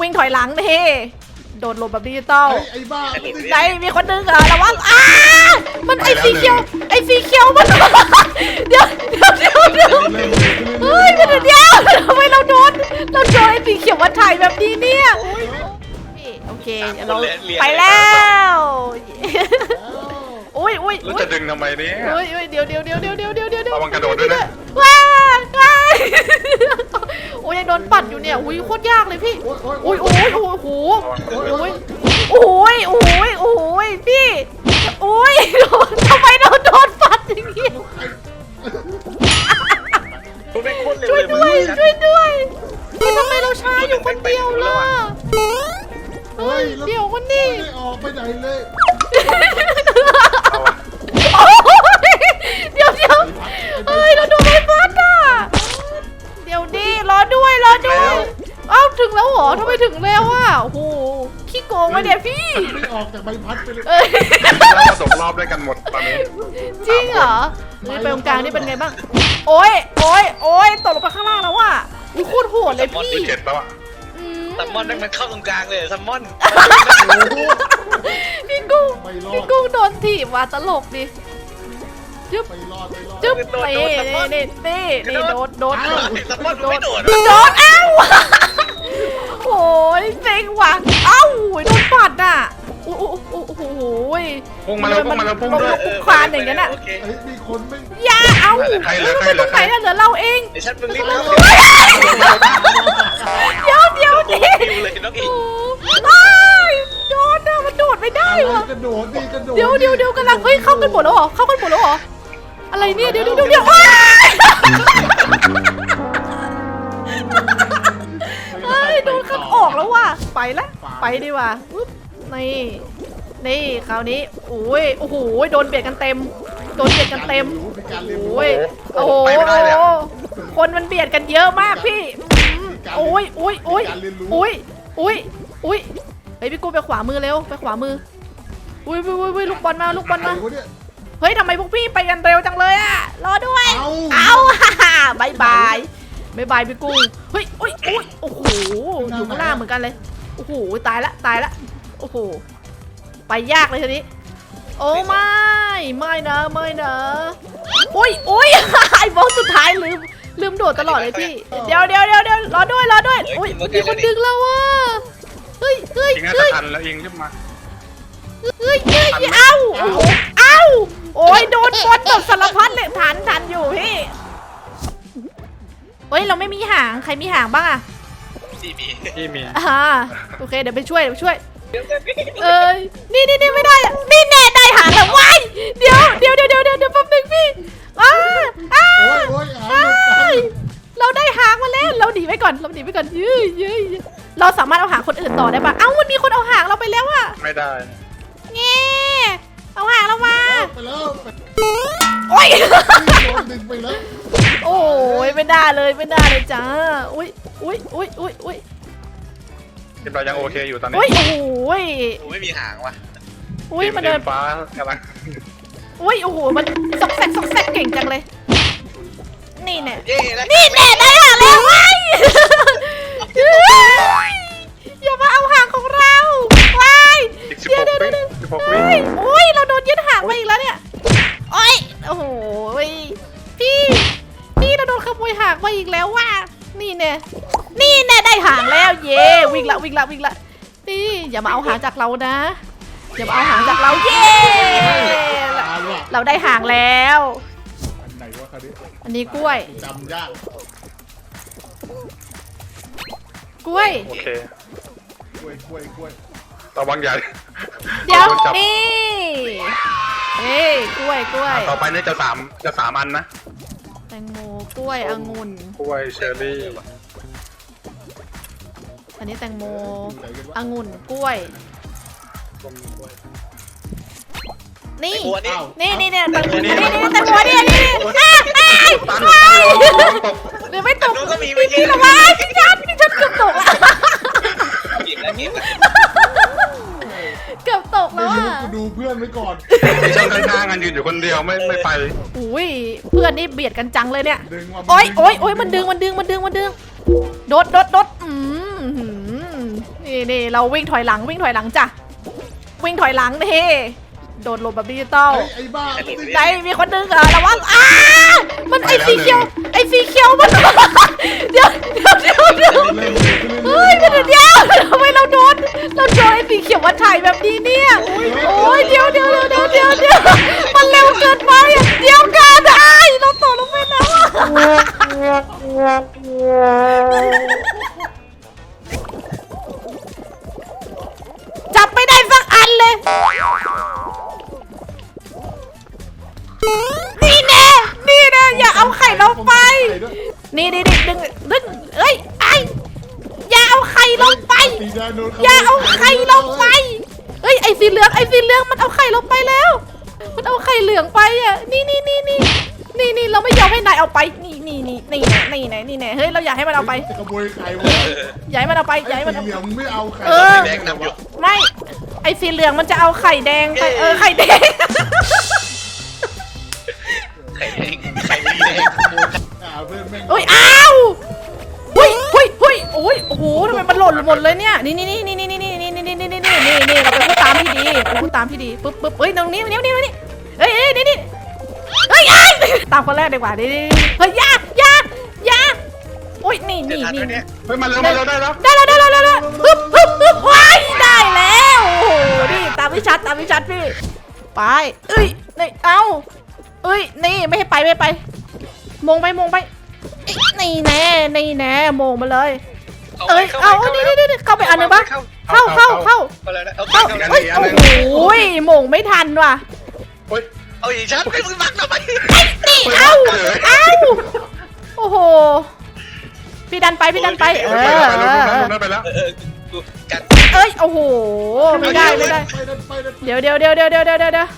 วิ่งถอยหลังนี่โดนลมแบบดิจิตอลไอ้บ้าไหนมีคนนึงเหรอระวังอ้ามันไอ้สีเขียวไอ้สีเขียวมัน เดี๋ยวเดี๋ยวเดี๋ยวเดี๋ยวเฮ้ยเดี๋เดี๋ยวทำไมเราโดนเราโดนไอ้สีเขียวมาถ่ายแบบนี้เนี่ยโอเคเดี๋ยวเราไปแล้วอุ้ยอุ้ยเราอุ้ยจะดึงทำไมเนี่ย อุ้ยอุ้ยเดี๋ยวเดี๋ยวเดี๋ยวเดี๋ยวเดี๋ยวเดี๋ยวเดี๋ยวระวังกระโดดด้วยนะ โอ้ยยังโดนปัดอยู่เนี่ยอุ้ยโคตรยากเลยพี่โอ้ยโอ้ยโอ้โอ้ยยโอ้ยโอ้ยโอ้โหโอ้ยโอ้ยโอ้ยพี่โอ้ยโดนทำไมเราโดนปัดอย่างงี้คุณเป็นคนเร็วช่วยเลยด้วยช่วยด้วยพี่ทำไมเราช้าอยู่คนเดียวล่ะเฮ้ยเดี๋ยวคนนี้ไม่ได้ออกไปไหนเลย เนี่ยพี่ไม่ออกจากใบพัดไปเลยเอ้ยเรามาตกรอบด้วยกันหมดตอนนี้จริงเหรอเฮ้ยไปตรงกลางนี่เป็นไงบ้าง โอ้ยโอ้ยโอ้ยตกลงไปข้างล่างแล้วว่ะอุ้ยโคตรโหดเลยพี่ที่เจ็ดแล้วอะอืมซัมมอนนั่นมันเข้าตรงกลางเลยซัมมอนพี่กุ้งไม่รอพี่ดกุ้งโดนถีบว่ะตลกดิจึ๊บไม่รอดไม่รอด จึ๊บนี่นี่นี่นี่นี่โดดโดดโดดซัมมอนมันไม่โดดโดดเอ้า โอ้ยเซ็งว่ะเอ้าโดนปัดอะโอ้โหโอ้โหพุ่งมาแล้วพุ่งมาแล้วพุ่งด้วยคุกคานอย่างนั้นอะโอเคเฮ้ยมีคนไม่อย่าเอ้าใครเหลือใครเหลืตรองไหนอะเหลือเราเองเดี๋ยวฉันมึงรีบเข้าเดี๋ยวเดี๋ยวโดดิดคิวเลยน้องอีกอ้ายโดนอะมันโดดไม่ได้อะไรวะกระโดดดิกระโดดเดี๋ยวเดี๋ยวเดี๋ยวกำลังเฮ้ยเข้ากันหมดแล้วเหรอเข้ากันหมดแล้วเหรออะไรเนี่ยเดี๋ยวเดี๋ยวเดี๋ยว โดนขัดออกแล้วว่ะ ไปละ ไปดีว่ะอุ๊บนี่ นี่คราวนี้โอ้ย โอ้โห โดนเบียดกันเต็ม โดนเบียดกันเต็มมีการเรียนรู้โอ้ย โอ้โหไปไม่ได้เลยอะคนมันเบียดกันเยอะมากพี่อืมโอ้ยโอ้ยโอ้ยโอ้ยโอ้ยโอ้ยเฮ้ยพี่กูไปขวามือเร็ว ไปขวามือ อุ้ยอุ้ยอุ้ยอุ้ยลูกบอลมา ลูกบอลมาใครวะเนี่ยเฮ้ยทำไมพวกพี่ไปกันเร็วจังเลยอะรอด้วย เอ้าเอาฮ่าฮ่าบายบาย บายบายพี่กุ้งเฮ้ยโอ้ยโอ้ยโอ้โหอยู่ข้างล่างเหมือนกันเลยโอ้โหตายละตายละโอ้โหไปยากเลยทีนี้ โอ้ไม่ไม่นะไม่นะโอ้ยโอ้ยไอ้บอสสุดท้ายลืมลืมโดดตลอดเลยพี่ เดี๋ยวเดี๋ยวเดี๋ยวเดี๋ยวรอด้วยรอด้วยโอ้ยมีคนดึงแล้วว่ะเฮ้ยเฮ้ยยิงน่าจะเฮ้ยทันแล้วยิงขึ้นมาเฮ้ยเฮ้ยเอ้าโอ้โหเอ้าโอ้ยโดนบอลตบสารพัดเลยทันทันอยู่พี่ เฮ้ยเราไม่มีหางใครมีหางบ้างอะที่มีที่มีอ่าโอเคเดี๋ยวไปช่วยเดี๋ยวไปช่วยเดี๋ยวเดี๋ยวเอ้ยนี่นี่นี่ไม่ได้อะนี่แน่ได้หางแล้วว้ายเดี๋ยวเดี๋ยวเดี๋ยวเดี๋ยวเดี๋ยวเดี๋ยวแป๊บนึงพี่อ้าอ้าโอ้ยโอ้ยหาหลุดหาหลุดเราได้หางมาแล้วเราหนีไปก่อนเราหนีไปก่อนยื้ยยื้ยยื้ยเราสามารถเอาหางคนอื่นต่อได้ปะเอ้ามันมีคนเอาหางเราไปแล้วอะไม่ได้เงี้เอาหางเรามาไปแล้วไปโอ้ยโดนดึงไปแล้ว โอ้ยไม่ได้เลยไม่ได้เลยจ้า อุ้ยอุ้ยอุ้ยอุ้ยอุ้ยทีมเรายังโอเคอยู่ตอนนี้อุ้ยโอ้ยกูไม่มีหางว่ะอุ้ยทีมมันเดินทีฟ้ากำลังอุ้ยโอ้โหมันซอกแซกซอกแซกเก่งจังเลย นี่เนี่ยเย้แล้วนี่แน่ได้หางแล้วไว้ยอย่ามาเอาหางของเราไว้ยอีกสิบเดี๋หยวกเดี๋ยววิเดี๋ยว สิบหกโอ้วิยโอ้ยเราโดนยึดหางไปอีกแล้ว มยหางไปอีกแล้วว่ะนี่แน่นี่แน่ได้หางแล้ว เย่วิ่งละวิ่งละวิ่งละพี่อย่ามาเอาหางจากเรานะ อย่ามาเอาหางจากเราเย่ตายว่ะเราได้หางแล้ว อันไหนวะคราวนี้อันนี้กล้วย จำยากกล้วย โอเค กล้วยกล้วยกล้วยระวังใหญ่เดี๋ยวโดนจับนี่เอ้ยกล้วยกล้วย ต่อไปเนี่ยจะสามจะสามอันนะ แตงโม กล้วยองุ่น กล้วยเชอร์รี่อันนี้แตงโมอยู่ไหนกันวะองุ่นกล้วย นี่หัวนี่อ้าวนี่นี่เนี่ยแตงโมนี่นี่นี่นี่แตงโมเนี่ยนี่อ้าวอ้าวตันอ้าวตกเดี๋ยวไม่ตกนู้นก็มีพี่เมื่อกี้พี่ระวังพี่ชันพี่ชันเกือบตกอะ เก็บแล้วเก็บแล้วเกือบตกไม่แล้วรู้อะกูดูเพื่อนไว้ก่อน มีช่างข้างๆกันยืนอยู่คนเดียวไม่ไม่ไปอุ้ยเพื่อนนี่เบียดกันจังเลยเนี่ยดึงมาโอ๊ยโอ๊ยโอ๊ยมันดึง มันดึง มันดึง มันดึง โดดโดดโดดอืมหืมนี่นี่เราวิ่งถอยหลัง วิ่งถอยหลังจ้ะ วิ่งถอยหลังเท่โดดหลบแบบดิจิตอล ไอ้ไอ้บ้าไหนมีคนดึงเหรอระวังอ้ามันไอสีเขียว ไอสีเขียวมัน เดี๋ยวเดี๋ยวเดี๋ยวเดี๋ยวเล่ อย่าเอาไข่เราไป นี่นี่นี่ดึงดึงเอ้ยไออย่าเอาไข่เราไปสีแดงโดนอย่าเอาไข่เราไปเอ้ยไอสีเหลืองไอสีเหลืองมันเอาไข่เราไปแล้ว มันเอาไข่เหลืองไปอะ นี่นี่นี่นี่นี่นี่เราไม่ยอมให้นายเอาไป นี่นี่นี่นี่แน่นี่แน่นี่แน่เฮ้ยเราอยากให้มันเอาไปขโมยไข่วะอยากให้มันเอาไปอยากให้มันสีเอาเหลืองไม่เอาไข่เออแดงนำอยู่ไม่ไอสีเหลืองมันจะเอาไข่แดงไปเออไข่แดง ล่นหมดเลยเนี่ยนี่นี่นี่นี่นี่นี่นี่นี่นี่นี่นี่นี่นี่นี่เราเป็นผู้ตามที่ดีเป็นผู้ตามที่ดีปึ๊บปึ๊บเฮ้ยตรงนี้นี่นี่นี่เฮ้ยเฮ้ยนี่นี่เฮ้ยไอ้ตามคนแรกดีกว่านี่เฮ้ยยาอยาอยาโอ้ยนี่นี่นี่เนี้ยเฮ้ยมาเร็วมาเร็วได้แล้วได้แล้วได้แล้วได้แล้วปึ๊บปึ๊บปึ๊บว้ายได้แล้วโอ้โหนี่ตามวิชัดตามวิชัดพี่ไปเอ้ยนี่เอ้าเอ้ยนี่ไม่ให้ไปไม่ไปมงไปมงไปนี่แน่นี่แน่มงมาเลย เอ้ยเอานี่นี่นี่เข้าไปอันหนึงปะเข้าเข้าเข้าเข้าแล้วนะเอาเข้าเข้าแล้วเอ้ยโอ้โหมงไม่ทันว่ะเฮ้ยเอาอีกชั้นไม่มึงมักทำไมนี่เอ้าเอ้าโอ้โหพี่ดันไปพี่ดันไปเอไปอแล้วไปเอแล้วอไปแล้วเออเออกูกันเอ้ยโอ้โหไม่ได้ไม่ได้ไปเดินไปเดินไปเดี๋ยวเดี๋ยวเดี๋ยวเดี๋ยวเดี๋ยวเดี๋ยว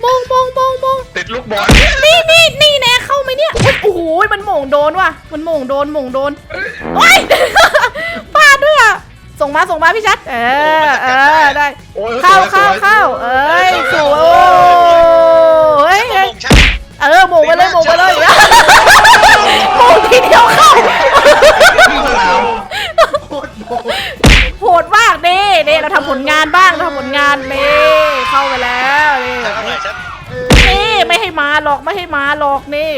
เดี๋ยวมงมงมงมงติดลูกบอลนี่นี่นี่แน่เข้าไหมเนี่ยอุ๊ยโอ้โหมันหม่งโดนว่ะ มันหม่งโดนหม่งโดนโอ้ยพลาดด้วยอะส่งมาส่งมาพี่ชัด เออเออได้ โอ้ยเข้าเข้าเข้าเอ้ยสวยโอ้ยมาเอ้ยมงชั้นเออหม่งไปเลยหม่งไปเลยหม่งทีเดียวเข้าสนามโคตรโดนโหดมากเน่เน่เราทำผลงานบ้างเราทำผลงานเน่เข้าไปแล้วนี่ ชั้นเท่าไหร่ชั้น นี่ไม่ให้มาหร อกไม่ให้มาหรอกนี่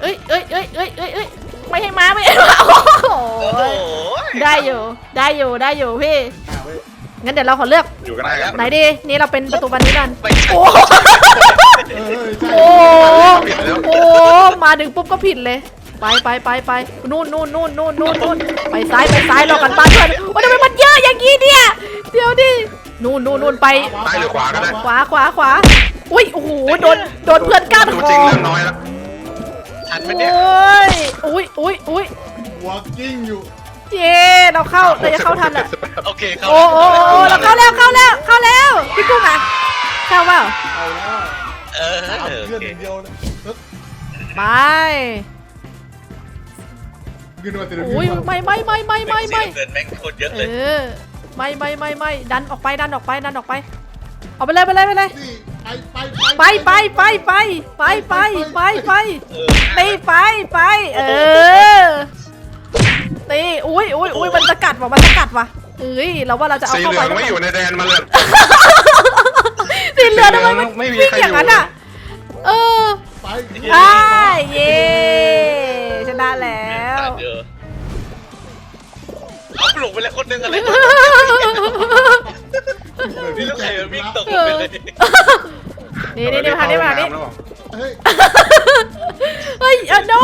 เอ้ยเอ้ยเอ้ยเอ้ยเอ้ยเอ้ยไม่ให้มาไม่ให้มาโอ้โหโอ้โหได้อยู่ได้อยู่ได้อยู่พี่อ่าเว้ยงั้นเดี๋ยวเราขอเลือกอยู่กันได้ครับไหนดีนี่เราเป็นประตูบานนี้กันไปชั้นโอ้เออใช่โหโอ้โหมาดึงปุ๊บก็ผิดเลย ไปไปไปไปนู่นนู่นนู่นนู่นนู่นนู่นไปซ้ายไปซ้ายรอกันบ้านเพื่อนว่าทำไมมันเยอะอย่างนี้เนี่ยเดี๋ยวดิ นู่นนู่นนู่นไป ซ้ายหรือขวาก็ได้ ขวาขวาขวาอุ้ยโอ้โหโดนโดนเพื่อนก้านตัวคจริงอเรื่องน้อยแล้วชั้นโอมันเนี่ย้ยอุ้ยอุ้ยอุ้ยวอล์กิ้งอยู่เย้เราเข้าเราจะเข้าทันแหละโอเคเข้าโอ้โอ้โอ้เราเข้าแล้วเข้าแล้วเข้าแล้วพี่กุ้งอะเข้าเปล่าเอาแล้วเออเอาโอเพื่อนเคอย่างเดียวเลยเออไป ยืนมาติดอุ้ยไม่ไม่ไม่ไม่ไม่ไม่เกินแม่งคนเยอะเอเลยอไม่ไม่ไม่ไม่ดันออกไปดันออกไปดันออกไปเอาไปเลยไปเลยไปเลย นี่ไปไปไปไปไปไปไปไปไปไปเออตีไปไปเออตีอุ้ยอุ้ยอุ้ยมันสกัดว่ะมันสกัดว่ะเอ้ยเราว่าเราจะเอาสีเข้าเหลืไปองไม่อยู่ในแดนมาเลย สีเหลืองทำไมมันไม่มีวิ่งใครอย่างนั้นอยู่อะเออไปใช่เย้ชนะแล้วเดี๋ยวเอาหลงไปแล้วคนนึงอะไรนี่ต้องใครมันวิ่งตกลงไปเลยนี่นี่นี่มานี่มานี่เฮ้ยเฮ้ยเออ no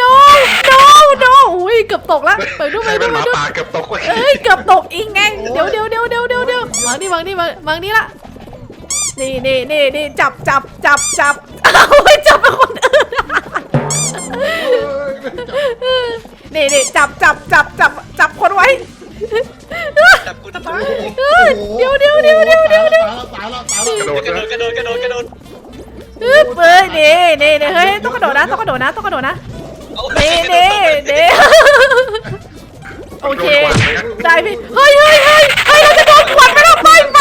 no no no อุ้ยเกือบตกแล้วไปดูใคไปรดูเป็นหไปมาดูป่าเกือบตกเอ้ยเกือบตกอีกไงเดี๋ยวเดี๋ยวเดี๋ยวเดี๋ยวเดี๋ยวเดี๋ยววางนี่วางนี่วางวางนี่ละนี่นี่นี่นี่จับจับจับจับเอาไปจับไปคนอื่น เฮ้ยไม่จับ นี่นี่จับจับจับจับจับคนไว้ จับกูทำไมเฮ้ยเดี๋ยวเดี๋ยวเดี๋ยวเดี๋ยวเดี๋ยวเดี๋ยวตายแล้วตายแล้วกระโดดกระโดดกระโดดกระโดดกระโดดอึ๊บเอ้ยนี่นี่นี่เฮ้ยต้องกระโดดนะต้องกระโดดนะต้องกระโดดนะเอานี่นี่นี่โอเคได้พี่เฮ้ยเฮ้ยเฮ้ยเฮ้ยเราจะโดนขวดไปแล้วไปไป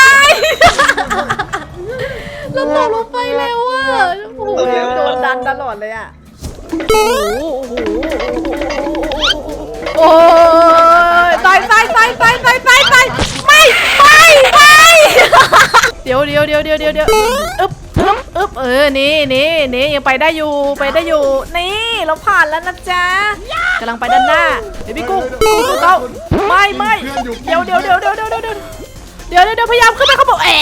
เราตกลงไปแล้วอะโอ้โหโดนดันตลอดเลยอะโอ้โหโอ้โห โอ้ยไปไปไปไปไปไปไปไม่ไปไปเดี๋ยวเดี๋ยวเดี๋ยวเดี๋ยวเดี๋ยวเดี๋ยวอึ๊บอึ๊บอึ๊บเออนี่นี่นี่ยังไปได้อยู่ไปได้อยู่นี่เราผ่านแล้วนะจ๊ะกำลังไปด้านหน้าเดี๋ยวพี่กุ้งกุ้งเก้าไม่ไม่เดี๋ยวเดี๋ยวเดี๋ยวเดี๋ยวเดี๋ยวเดี๋ยวเดี๋ยวเดี๋ยวพยายามขึ้นไปเขาบอกแอะ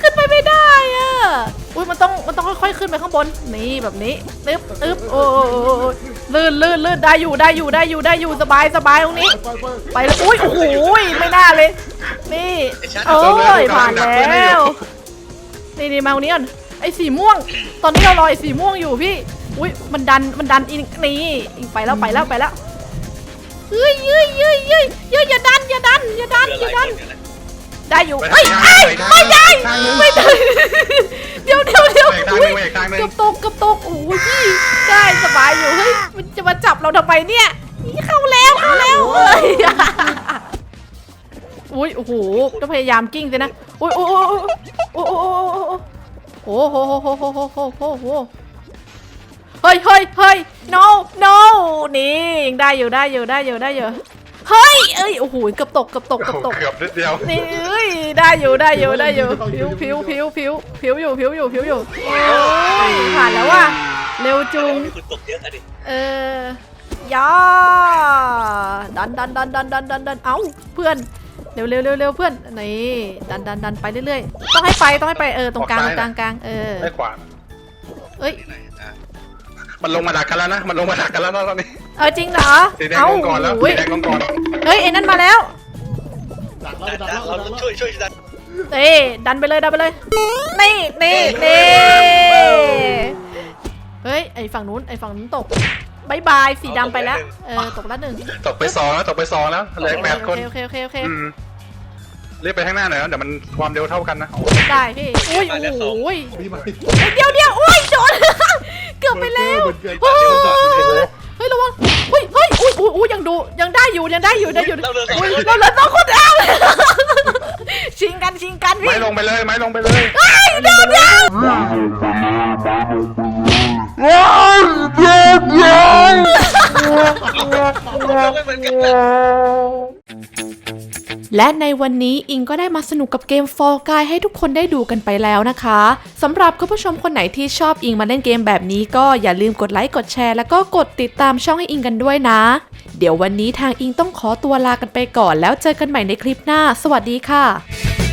ขึ้นไปไม่ได้อะ อุ้ยมันต้องมันต้องค่อยๆขึ้นไปข้างบนนี่แบบนี้อึ๊บอึ๊บโอ้โอ้โอ้โอ้ลื่นลื่นลื่นได้อยู่ได้อยู่ได้อยู่ได้อยู่สบายสบายตรงนี้ ไปไปไปแล้วอุ้ยโอ้โหไม่น่าเลย นี่เอ้ยผ่านแล้วนี่นี่มาตรงนี้ก่อนไอ้สีม่วง ตอนนี้เรารอไอ้สีม่วงอยู่พี่อุ้ยมันดันมันดันอีกนี่อีกไปแล้วไปแล้วไปแล้วเฮ้ยเฮ้ยเฮ้ยเฮ้ยเฮ้ยอย่าดันอย่าดันอย่าดันอย่าดันได้อยู่ไปเฮ้ยทางไอ้ไปทางไม่ได้ทางนึงไม่ได้ อุ้นึยงไปทางนึงเกับตกเกับตกโอ้ยพี่ได้สบายอยู่เฮ้ยมันจะมาจับเราทำไมเนี่ยนี่เข้าแล้วเข้าแล้วเอ้ยอุ้ยโอ้โหต้องพยายามกิ้งสินะโอ้ยโอ้โอ้โอ้โอ้โอ้โอ้โอ้โหโหโหโหโหโหโหเฮ้ยเฮ้ยเฮ้ย no no นี่ยังได้อยู่ได้อยู่ได้อยู่ได้อยู่ เฮ้ยเอ้ยโอ้โหเกือบตกเกือบตกเกือบตกเกือบนิดเดียวนี่เอ้ยได้อยู่ได้อยู่ได้อยู่ผิวผิวผิวผิวผิวอยู่ผิวอยู่ผิวอยู่โอ้ยผ่านแล้วว่ะเร็วจุงมีคนตกเยอะอะดิเออย่าดันดันดันดันดันดันดันเอ้าเพื่อนเร็วเร็วเร็วเร็วเพื่อนนี่ดันดันดันไปเรื่อยๆต้องให้ไปต้องให้ไปเออตรงกลางตรงกลางกลางเออได้ขวาเอ้ยไหนอะมันลงมาดักกันแล้วนะมันลงมาดักกันแล้วนะตอนนี้ เออจริงเหรอสีแดงเอ้าลงก่อนแล้วโอ้สียแดงลงก่อนเฮ้ยไอ้นั่นมาแล้วดักเราดันดักดันเราเราดักเราช่วยช่วยดันเอ้ยดันไปเลยดันไปเลยนี่นี่นี่เฮ้ยไอ้ฝั่งนู้นไอ้ฝั่งนู้นตกบายบายสีดำไปแล้วเออตกละหนึ่งตกไปสองแล้วตกไปสองแล้วเหลือแปดคนโอเคโอเคโอเคอืมรีบไปข้างหน้าหน่อยนะเดี๋ยวมันความเร็วเท่ากันนะได้พี่อุ้ยโอ้ย มีไหมเดี๋ยวเดี๋ยวโอ้ยโดน เกือบไปแล้วเหมือนกันเฮ้ยเฮ้ยระวังเฮ้ยเฮ้ยอุ้ยอุ้ยอุ้ยยังดูยังได้อยู่ยังได้อยู่ได้อยู่เราเดินสองอุ้ยคนเราเหลือสองคนแล้วชิงกันชิงกันพี่ไม้ลงไปเลยไม้ลงไปเลยเฮ้ยเดี๋ยวเดี๋ยวเราไม่เหมือนกันนะ และในวันนี้อิงก็ได้มาสนุกกับเกม Fall Guy ให้ทุกคนได้ดูกันไปแล้วนะคะสำหรับคุณผู้ชมคนไหนที่ชอบอิงมาเล่นเกมแบบนี้ก็อย่าลืมกดไลค์กดแชร์ แล้วก็กดติดตามช่องให้อิงกันด้วยนะ เดี๋ยววันนี้ทางอิงต้องขอตัวลากันไปก่อน แล้วเจอกันใหม่ในคลิปหน้า สวัสดีค่ะ